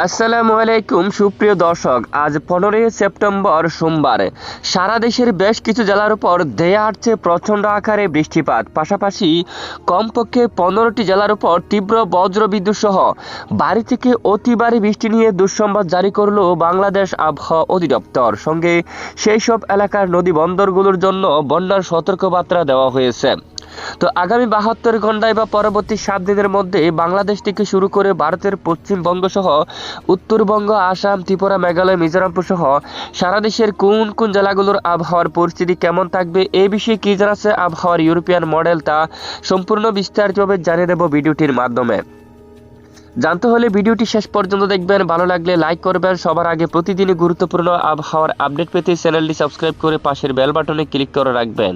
আসসালামু আলাইকুম, সুপ্রিয় দর্শক। আজ পনেরোই সেপ্টেম্বর সোমবার। সারা দেশের বেশ কিছু জেলার উপর ধেয়ে আসছে প্রচণ্ড আকারে বৃষ্টিপাত। পাশাপাশি কমপক্ষে পনেরোটি জেলার উপর তীব্র বজ্রবিদ্যুৎ সহ বাড়ি থেকে অতি ভারী বৃষ্টি নিয়ে দুঃসংবাদ জারি করল বাংলাদেশ আবহাওয়া অধিদপ্তর। সঙ্গে সেই সব এলাকার নদী বন্দরগুলোর জন্য বন্যার সতর্কবার্তা দেওয়া হয়েছে। তো আগামী বাহাত্তর ঘন্টায় বা পরবর্তী সাত দিনের মধ্যে বাংলাদেশ থেকে শুরু করে ভারতের পশ্চিমবঙ্গ সহ উত্তরবঙ্গ, আসাম, ত্রিপুরা, মেঘালয়, মিজোরামপুর সহ সারা দেশের কোন কোন জেলাগুলোর আবহাওয়ার পরিস্থিতি কেমন থাকবে এই বিষয়ে কি জানাচ্ছে আবহাওয়ার ইউরোপিয়ান মডেল তা সম্পূর্ণ বিস্তারিতভাবে জানিয়ে দেব ভিডিওটির মাধ্যমে। জানতে হলে ভিডিওটি শেষ পর্যন্ত দেখবেন, ভালো লাগলে লাইক করবেন, সবার আগে প্রতিদিনই গুরুত্বপূর্ণ আবহাওয়ার আপডেট পেতে চ্যানেলটি সাবস্ক্রাইব করে পাশের বেল বাটনে ক্লিক করে রাখবেন।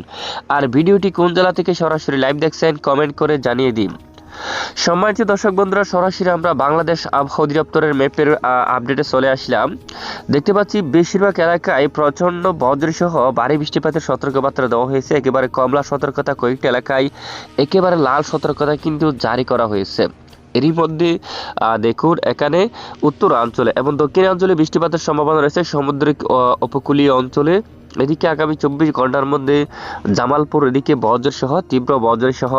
আর ভিডিওটি কোন জেলা থেকে সরাসরি লাইভ দেখছেন, কমেন্ট করে জানিয়ে দিন। সম্মানিত দর্শক বন্ধুরা, সরাসরি আমরা বাংলাদেশ আবহাওয়া অধিদপ্তরের ম্যাপের আপডেটে চলে আসলাম। দেখতে পাচ্ছি বেশিরভাগ এলাকায় প্রচণ্ড বজ্রসহ ভারী বৃষ্টিপাতের সতর্কবার্তা দেওয়া হয়েছে। একেবারে কমলা সতর্কতা, কয়েকটি এলাকায় একেবারে লাল সতর্কতা কিন্তু জারি করা হয়েছে। এরই মধ্যে দেখুন, এখানে উত্তরাঞ্চলে এবং দক্ষিণাঞ্চলে বৃষ্টিপাতের সম্ভাবনা রয়েছে। সামুদ্রিক উপকূলীয় অঞ্চলে এদিকে আগামী চব্বিশ ঘণ্টার মধ্যে জামালপুর, এদিকে বজ্র সহ তীব্র বজ্র সহ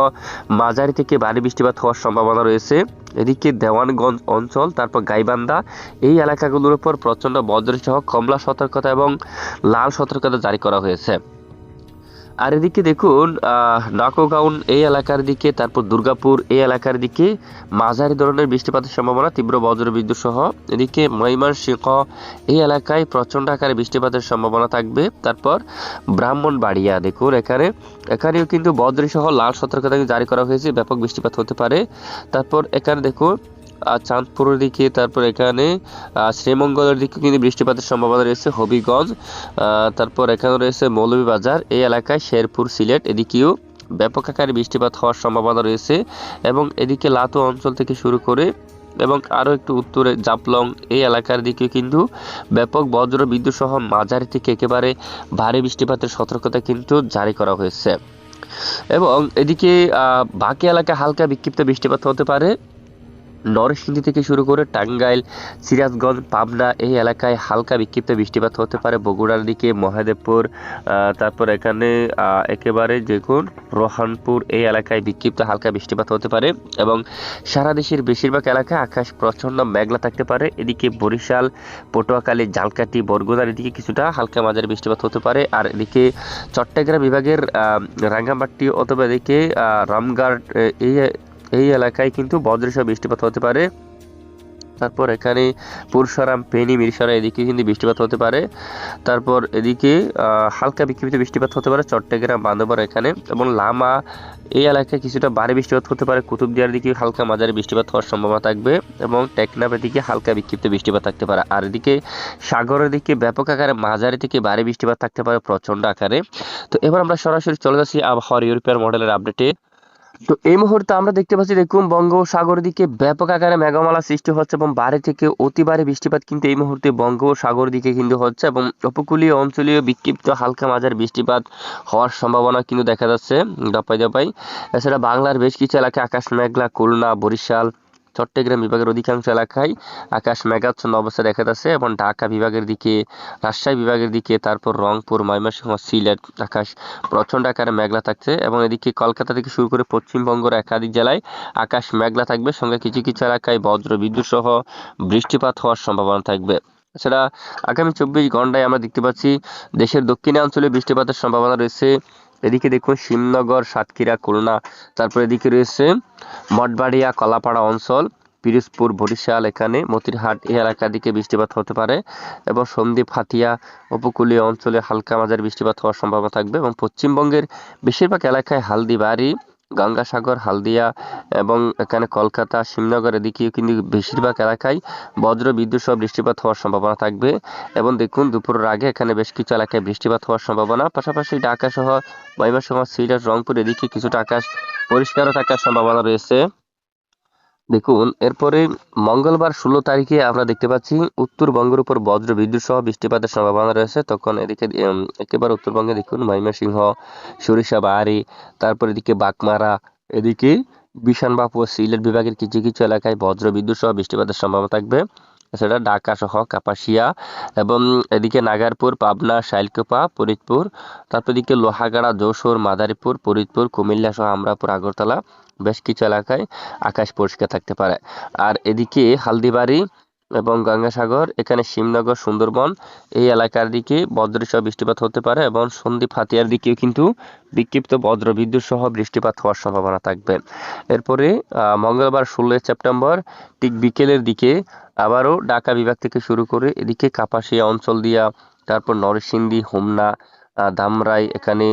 মাঝারি থেকে ভারী বৃষ্টিপাত হওয়ার সম্ভাবনা রয়েছে। এদিকে দেওয়ানগঞ্জ অঞ্চল, তারপর গাইবান্ধা, এই এলাকাগুলোর উপর প্রচণ্ড বজ্র সহ কমলা সতর্কতা এবং লাল সতর্কতা জারি করা হয়েছে। আর এদিকে দেখুন নাকোগাউন এই এলাকার দিকে, তারপর দুর্গাপুর এই এলাকার দিকে মাঝারি ধরনের বৃষ্টিপাতের সম্ভাবনা, তীব্র বজ্রবিদ্যুৎ সহ। এদিকে ময়মনসিংহ এই এলাকায় প্রচণ্ড আকারে বৃষ্টিপাতের সম্ভাবনা থাকবে। তারপর ব্রাহ্মণবাড়িয়া, দেখুন এখানে, এখানেও কিন্তু বজ্রসহ লাল সতর্কতা জারি করা হয়েছে, ব্যাপক বৃষ্টিপাত হতে পারে। তারপর এখানে দেখুন আহ, চাঁদপুরের দিকে তারপর এখানে শ্রীমঙ্গলের দিকে কিন্তু বৃষ্টিপাতের সম্ভাবনা রয়েছে হবিগঞ্জ তারপর এখানে রয়েছে মৌলভীবাজার এই এলাকায় শেরপুর সিলেট এদিকেও ব্যাপক আকারে বৃষ্টিপাত হওয়ার সম্ভাবনা রয়েছে এবং এদিকে লাতু অঞ্চল থেকে শুরু করে এবং আরও একটু উত্তরে জাপলং এই এলাকার দিকে কিন্তু ব্যাপক বজ্র বিদ্যুৎ সহ মাঝারি থেকে একেবারে ভারী বৃষ্টিপাতের সতর্কতা কিন্তু জারি করা হয়েছে। এবং এদিকে বাকি এলাকায় হালকা বিক্ষিপ্ত বৃষ্টিপাত হতে পারে। নরসিংদী থেকে শুরু করে টাঙ্গাইল, সিরাজগঞ্জ, পাবনা এই এলাকায় হালকা বিক্ষিপ্ত বৃষ্টিপাত হতে পারে। বগুড়ার দিকে, মহাদেবপুর তারপর এখানে একেবারে দেখুন রোহানপুর এই এলাকায় বিক্ষিপ্ত হালকা বৃষ্টিপাত হতে পারে এবং সারা দেশের বেশিরভাগ এলাকায় আকাশ প্রচণ্ড মেঘলা থাকতে পারে। এদিকে বরিশাল, পটুয়াখালী জালকাটি বরগুনার এদিকে কিছুটা হালকা মাঝারি বৃষ্টিপাত হতে পারে। আর এদিকে চট্টগ্রাম বিভাগের রাঙ্গামাটি অথবা এদিকে রামগড় এই এই এলাকায় কিন্তু বজ্রসহ বৃষ্টিপাত হতে পারে। তারপর এখানে পুরসরাম পেনি, মিরসরা এদিকে কিন্তু বৃষ্টিপাত হতে পারে। তারপর এদিকে হালকা বিক্ষিপ্ত বৃষ্টিপাত হতে পারে চট্টগ্রাম, বান্দরবান এখানে। এবং লামা, এই এলাকায় কিছুটা ভারী বৃষ্টিপাত হতে পারে। কুতুবদিয়ার দিকে হালকা মাঝারি বৃষ্টিপাত হওয়ার সম্ভাবনা থাকবে এবং টেকনাফের দিকে হালকা বিক্ষিপ্ত বৃষ্টিপাত থাকতে পারে। আর এদিকে সাগরের দিকে ব্যাপক আকারে মাঝারি থেকে ভারী বৃষ্টিপাত থাকতে পারে প্রচণ্ড আকারে। তো এবার আমরা সরাসরি চলে যাচ্ছি আবহাওয়ার ইউরোপিয়ান মডেলের আপডেটে তো এই মুহূর্তে আমরা দেখতে পাচ্ছি, দেখুন বঙ্গোপসাগর দিকে ব্যাপক আকারে মেঘমালা সৃষ্টি হচ্ছে এবং বাড়ি থেকে অতি বৃষ্টিপাত কিন্তু এই মুহূর্তে বঙ্গোপসাগর দিকে কিন্তু হচ্ছে এবং উপকূলীয় অঞ্চলীয় বিক্ষিপ্ত হালকা মাঝার বৃষ্টিপাত হওয়ার সম্ভাবনা কিন্তু দেখা যাচ্ছে, দপাই দপাই। এছাড়া বাংলার বেশ কিছু এলাকায় আকাশ মেঘলা, খুলনা, বরিশাল চট্টগ্রাম বিভাগের অধিকাংশ এলাকায় আকাশ মেঘাচ্ছন্ন অবস্থা দেখা যাচ্ছে এবং ঢাকা বিভাগের দিকে, রাজশাহী বিভাগের দিকে, তারপর রংপুর, ময়মনসিংহ, সিলেট, আকাশ প্রচণ্ড আকারে মেঘলা থাকছে এবং এদিকে কলকাতা থেকে শুরু করে পশ্চিমবঙ্গের একাধিক জেলায় আকাশ মেঘলা থাকবে। সঙ্গে কিছু কিছু এলাকায় বজ্র বিদ্যুৎ সহ বৃষ্টিপাত হওয়ার সম্ভাবনা থাকবে। এছাড়া আগামী চব্বিশ ঘন্টায় আমরা দেখতে পাচ্ছি দেশের দক্ষিণাঞ্চলে বৃষ্টিপাতের সম্ভাবনা রয়েছে। এদিকে দেখুন শিবনগর সাতক্ষীরা, খুলনা, তারপর এদিকে রয়েছে মঠবাড়িয়া, কলাপাড়া অঞ্চল, পিরোজপুর, বরিশাল, এখানে মতিরহাট এই এলাকার দিকে বৃষ্টিপাত হতে পারে এবং সন্দ্বীপ, হাতিয়া, উপকূলীয় অঞ্চলে হালকা মাঝারি বৃষ্টিপাত হওয়ার সম্ভাবনা থাকবে এবং পশ্চিমবঙ্গের বেশিরভাগ এলাকায় হালদিবাড়ি গঙ্গাসাগর, হালদিয়া এবং এখানে কলকাতা শিমনগর এদিকেও কিন্তু বেশিরভাগ এলাকায় বজ্র, বিদ্যুৎ সহ বৃষ্টিপাত হওয়ার সম্ভাবনা থাকবে এবং দেখুন দুপুরের আগে এখানে বেশ কিছু এলাকায় বৃষ্টিপাত হওয়ার সম্ভাবনা। পাশাপাশি ঢাকা সহ ময়মনসিংহ, সিলেট, রংপুর এদিকে কিছুটা আকাশ পরিষ্কারও থাকার সম্ভাবনা রয়েছে। দেখুন, এরপরে মঙ্গলবার ষোলো তারিখে আমরা দেখতে পাচ্ছি উত্তরবঙ্গের উপর বজ্র বিদ্যুৎ সহ বৃষ্টিপাতের সম্ভাবনা রয়েছে। তখন এদিকে একেবারে উত্তরবঙ্গে দেখুন, ময়মনসিংহ সরিষাবাড়ি তারপর এদিকে বাগমারা, এদিকে বিশানবাবু ও সিলেট বিভাগের কিছু কিছু এলাকায় বজ্র বিদ্যুৎ সহ বৃষ্টিপাতের সম্ভাবনা থাকবে। এছাড়া ঢাকা সহ কাপাসিয়া এবং এদিকে নাগারপুর, পাবনা, শাইলকোপা, ফরিদপুর তারপর এদিকে লোহাগাড়া, যশোর, মাদারীপুর, ফরিদপুর, কুমিল্লা সহ আমরাপুর, আগরতলা বেশ কিছু এলাকায় আকাশ পরিষ্কার থাকতে পারে। আর এদিকে হালদিবাড়ি এবং গঙ্গাসাগর, এখানে শিবনগর সুন্দরবন, এই এলাকার দিকে বজ্রসহ বৃষ্টিপাত হতে পারে এবং সন্দ্বীপ হাতিয়ার দিকেও কিন্তু বিক্ষিপ্ত বজ্র বিদ্যুৎ সহ বৃষ্টিপাত হওয়ার সম্ভাবনা থাকবে। এরপরে মঙ্গলবার ষোলোই সেপ্টেম্বর, ঠিক বিকেলের দিকে আবারও ঢাকা বিভাগ থেকে শুরু করে এদিকে কাপাসিয়া অঞ্চল দিয়া, তারপর নরসিংদী, হোমনা ধামরাই এখানে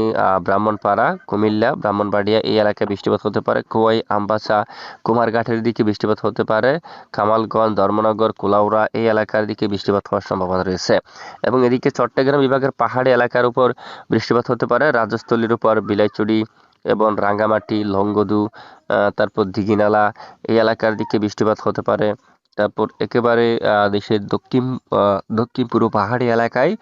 ব্রাহ্মণপাড়া, কুমিল্লা, ব্রাহ্মণবাড়িয়া এই এলাকায় বৃষ্টিপাত হতে পারে। খোয়াই আমবাসা, কুমারঘাটের দিকে বৃষ্টিপাত হতে পারে। কামালগঞ্জ, ধর্মনগর, কুলাউড়া এই এলাকার দিকে বৃষ্টিপাত হওয়ার সম্ভাবনা রয়েছে। এবং এদিকে চট্টগ্রাম বিভাগের পাহাড়ি এলাকার উপর বৃষ্টিপাত হতে পারে। রাজস্থলীর উপর বিলাইচুড়ি এবং রাঙ্গামাটি, লংগদু তারপর দিঘিনালা এই এলাকার দিকে বৃষ্টিপাত হতে পারে। তারপর একেবারে দেশের দক্ষিণ দক্ষিণ পূর্ব পাহাড়ি এলাকায়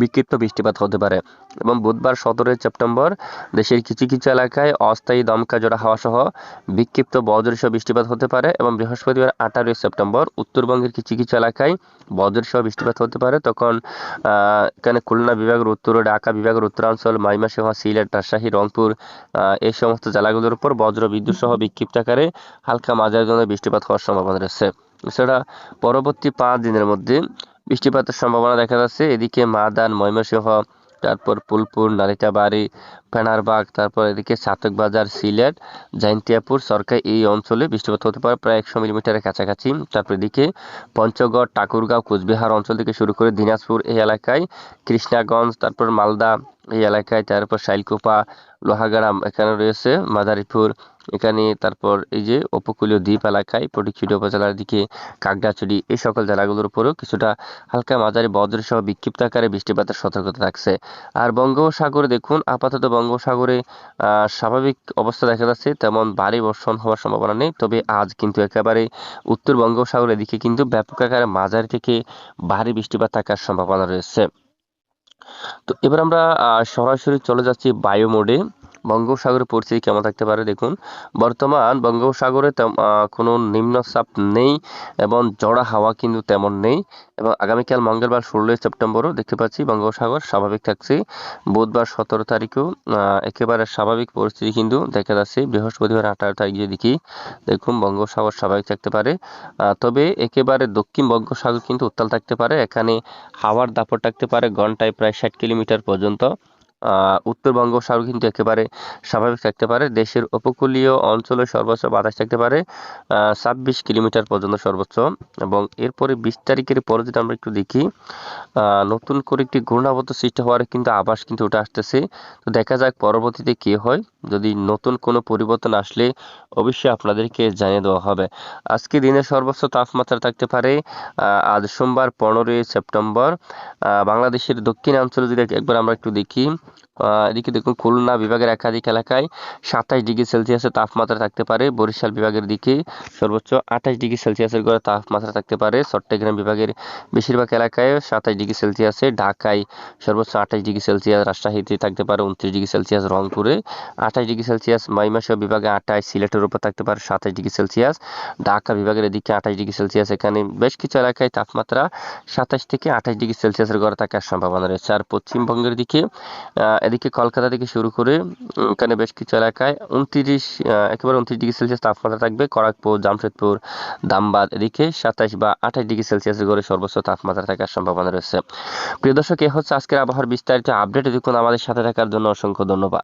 বিক্ষিপ্ত বৃষ্টিপাত হতে পারে। এবং বুধবার সতেরোই সেপ্টেম্বর দেশের কিছু কিছু এলাকায় অস্থায়ী দমকা জোড়া হাওয়া সহ বিক্ষিপ্ত বজ্রসহ বৃষ্টিপাত হতে পারে এবং বৃহস্পতিবার আঠারোই সেপ্টেম্বর উত্তরবঙ্গের কিছু কিছু এলাকায় বজ্রসহ বৃষ্টিপাত হতে পারে। তখন এখানে খুলনা বিভাগের উত্তর ঢাকা বিভাগের উত্তরাঞ্চল, ময়মনসিংহ, সিলেট, রাজশাহী, রংপুর এই সমস্ত জেলাগুলোর উপর বজ্র বিদ্যুৎ সহ বিক্ষিপ্ত আকারে হালকা মাঝারি ধরনের বৃষ্টিপাত হওয়ার সম্ভাবনা রয়েছে। এছাড়া পরবর্তী পাঁচ দিনের মধ্যে বৃষ্টিপাতের সম্ভাবনা দেখা যাচ্ছে। এদিকে মাদান, ময়মনসিংহ, তারপর ফুলপুর নালিতাবাড়ি, ফেনারবাগ, তারপর এদিকে চাতক বাজার সিলেট, জাইন্তিয়াপুর সরকার এই অঞ্চলে বৃষ্টিপাত হতে পারে প্রায় একশো মিলিমিটারের কাছাকাছি। তারপর এদিকে পঞ্চগড়, ঠাকুরগাঁও, কোচবিহার অঞ্চল থেকে শুরু করে দিনাজপুর এই এলাকায় কৃষ্ণাগঞ্জ, তারপর মালদা এই এলাকায়, তারপর শাইলকুপা, লোহাগাড়াম এখানে রয়েছে, মাদারীপুর এখানে, তারপর এই যে উপকূলীয় দ্বীপ এলাকায় ফটিকছড়ি উপজেলার দিকে, কাকড়াছড়ি, এই সকল জেলাগুলোর উপরেও কিছুটা হালকা মাঝারি বজ্রসহ বিক্ষিপ্ত আকারে বৃষ্টিপাতের সতর্কতা থাকছে। আর বঙ্গোপসাগরে দেখুন, আপাতত বঙ্গোপসাগরে স্বাভাবিক অবস্থা দেখা যাচ্ছে, তেমন ভারী বর্ষণ হওয়ার সম্ভাবনা নেই, তবে আজ কিন্তু একেবারে উত্তর বঙ্গোপসাগরের দিকে কিন্তু ব্যাপক আকারে মাঝারি থেকে ভারী বৃষ্টিপাত থাকার সম্ভাবনা রয়েছে। তো এবার আমরা সরাসরি চলে যাচ্ছি বায়ো মোডে। বঙ্গোপসাগরের পরিস্থিতি কেমন থাকতে পারে দেখুন। বর্তমান বঙ্গোপসাগরে কোনো নিম্নচাপ নেই এবং জড়া হাওয়া কিন্তু তেমন নেই এবং আগামীকাল মঙ্গলবার ষোলোই সেপ্টেম্বরও দেখতে পাচ্ছি বঙ্গোপসাগর স্বাভাবিক থাকছে। বুধবার সতেরো তারিখেও একেবারে স্বাভাবিক পরিস্থিতি কিন্তু দেখা যাচ্ছে। বৃহস্পতিবার আঠারো তারিখ যদি কি দেখুন বঙ্গোপসাগর স্বাভাবিক থাকতে পারে। তবে একেবারে দক্ষিণ বঙ্গোপসাগর কিন্তু উত্তাল থাকতে পারে। এখানে হাওয়ার দাপট থাকতে পারে, ঘন্টায় প্রায় ষাট কিলোমিটার পর্যন্ত। আহ, উত্তর বঙ্গোপসাগর কিন্তু একেবারে স্বাভাবিক থাকতে পারে। দেশের উপকূলীয় অঞ্চলে সর্বোচ্চ বাতাস থাকতে পারে ছাব্বিশ কিলোমিটার পর্যন্ত সর্বোচ্চ এবং এরপরে বিশ তারিখের পরে যদি আমরা একটু দেখি নতুন করে একটি ঘূর্ণাবর্ত সৃষ্টি হওয়ার কিন্তু আভাস কিন্তু উঠে আসতেছে। তো দেখা যাক পরবর্তীতে কি হয়। যদি নতুন কোনো পরিবর্তন আসলে অবশ্যই আপনাদেরকে জানিয়ে দেওয়া হবে। আজকে দিনের সর্বোচ্চ তাপমাত্রা থাকতে পারে আজ সোমবার পনেরোই সেপ্টেম্বর। বাংলাদেশের দক্ষিণাঞ্চলে যদি একবার আমরা একটু দেখি এদিকে দেখুন খুলনা বিভাগের একাধিক এলাকায় সাতাশ ডিগ্রি সেলসিয়াসের তাপমাত্রা থাকতে পারে। বরিশাল বিভাগের দিকে সর্বোচ্চ আঠাশ ডিগ্রি সেলসিয়াসের গড়ে তাপমাত্রা থাকতে পারে। চট্টগ্রাম বিভাগের বেশিরভাগ এলাকায় সাতাশ ডিগ্রি সেলসিয়াসে, ঢাকায় সর্বোচ্চ আঠাশ ডিগ্রি সেলসিয়াস, রাজশাহীতে থাকতে পারে উনত্রিশ ডিগ্রি সেলসিয়াস, রংপুরে আঠাশ ডিগ্রি সেলসিয়াস, ময়মনসিংহ বিভাগে আঠাশ, সিলেটের উপর থাকতে পারে সাতাশ ডিগ্রি সেলসিয়াস, ঢাকা বিভাগের এদিকে আঠাশ ডিগ্রি সেলসিয়াস। এখানে বেশ কিছু এলাকায় তাপমাত্রা সাতাশ থেকে আঠাশ ডিগ্রি সেলসিয়াসের গড়ে থাকার সম্ভাবনা রয়েছে। আর পশ্চিমবঙ্গের দিকে এদিকে কলকাতা থেকে শুরু করে এখানে বেশ কিছু এলাকায় উনত্রিশ একেবারে উনত্রিশ ডিগ্রি সেলসিয়াস তাপমাত্রা থাকবে। করাকপুর জামশেদপুর, দামবাদ এদিকে সাতাইশ বা আঠাশ ডিগ্রি সেলসিয়াসের গড়ে সর্বোচ্চ তাপমাত্রা থাকার সম্ভাবনা রয়েছে। প্রিয় দর্শক, এ হচ্ছে আজকের আবহাওয়ার বিস্তারিত আপডেট। দেখুন আমাদের সাথে থাকার জন্য অসংখ্য ধন্যবাদ।